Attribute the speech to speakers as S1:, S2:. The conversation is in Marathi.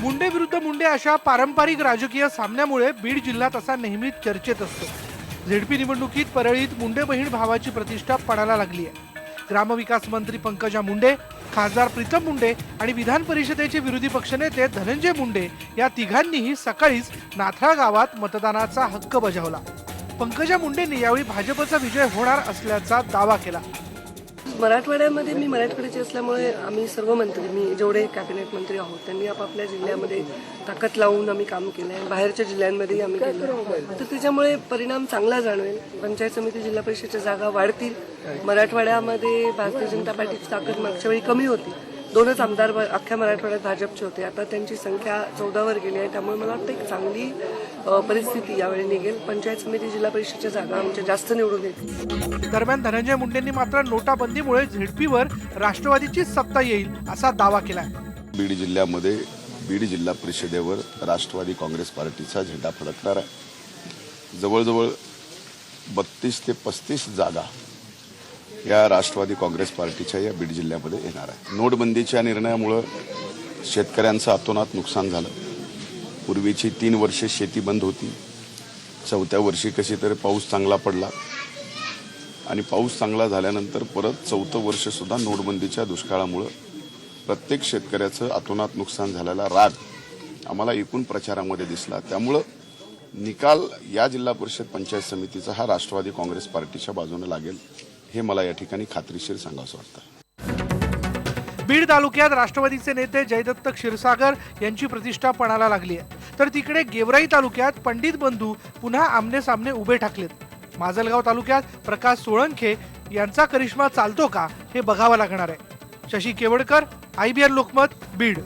S1: मुंडे विरुद्ध मुंडे अशा पारंपरिक राजकीय सामन्यामुळे बीड जिल्हा तसा नेहमीच चर्चेत असतो. झेडपी निवडणुकीत परळीत मुंडे बहीण भावाची प्रतिष्ठा पणाला लागली आहे. ग्रामविकास मंत्री पंकजा मुंडे खासदार प्रीतम मुंडे आणि विधान परिषदेचे विरोधी पक्षनेते धनंजय मुंडे या तिघांनीही सकाळीच नाथळा गावात मतदानाचा हक्क बजावला. पंकजा मुंडेंनी यावेळी भाजपचा विजय होणार असल्याचा दावा केला.
S2: मराठवाड्यामध्ये मी मराठवाड्याची असल्यामुळे आम्ही सर्व मंत्री मी जेवढे कॅबिनेट मंत्री आहोत त्यांनी आपापल्या जिल्ह्यामध्ये ताकद लावून आम्ही काम केलं आहे बाहेरच्या जिल्ह्यांमध्येही आम्ही केलं तर त्याच्यामुळे परिणाम चांगला जाणवेल. पंचायत समिती जिल्हा परिषदेच्या जागा वाढतील. मराठवाड्यामध्ये भारतीय जनता पार्टीची ताकद मागच्या वेळी कमी होती. दोनच आमदार अख्ख्या मराठवाड्यात भाजपचे होते. आता त्यांची संख्या चौदावर गेली आहे. त्यामुळे मला वाटतं एक चांगली परिस्थिती यावेळी निघेल. पंचायत समिती जिल्हा परिषदेच्या जागा आमच्या जास्त निवडून येतील.
S1: दरम्यान धनंजय मुंडेंनी मात्र नोटाबंदीमुळे झेडपीवर राष्ट्रवादीची सत्ता येईल असा दावा केलाय.
S3: बीड जिल्ह्यामध्ये बीड जिल्हा परिषदेवर राष्ट्रवादी काँग्रेस पार्टीचा झेंडा फडकणार आहे. जवळजवळ बत्तीस ते पस्तीस जागा या राष्ट्रवादी काँग्रेस पार्टीच्या या बीड जिल्ह्यामध्ये येणार आहे. नोटबंदीच्या निर्णयामुळं शेतकऱ्यांचं अतोनात नुकसान झालं. पूर्वीची तीन वर्षे शेती बंद होती. चौथ्या वर्षी कशी तरी पाऊस चांगला पडला. आणि पाऊस चांगला झाल्यानंतर परत चौथं वर्षसुद्धा नोटबंदीच्या दुष्काळामुळं प्रत्येक शेतकऱ्याचं अतोनात नुकसान झालेला राग आम्हाला एकूण प्रचारामध्ये दिसला. त्यामुळं निकाल या जिल्हा परिषद पंचायत समितीचा हा राष्ट्रवादी काँग्रेस पार्टीच्या बाजूने लागेल. हे मला या ठिकाणी खात्रीशीर सांगावं वाटतं.
S1: बीड तालुक्यात राष्ट्रवादीचे नेते जयदत्त क्षीरसागर यांची प्रतिष्ठा पणाला लागली आहे. तर तिकडे गेवराई तालुक्यात पंडित बंधू पुन्हा आमने सामने उभे ठाकलेत. माजलगाव तालुक्यात प्रकाश सोळंखे यांचा करिश्मा चालतो का हे बघावं लागणार आहे. शशी केवडकर आयबीआर लोकमत बीड.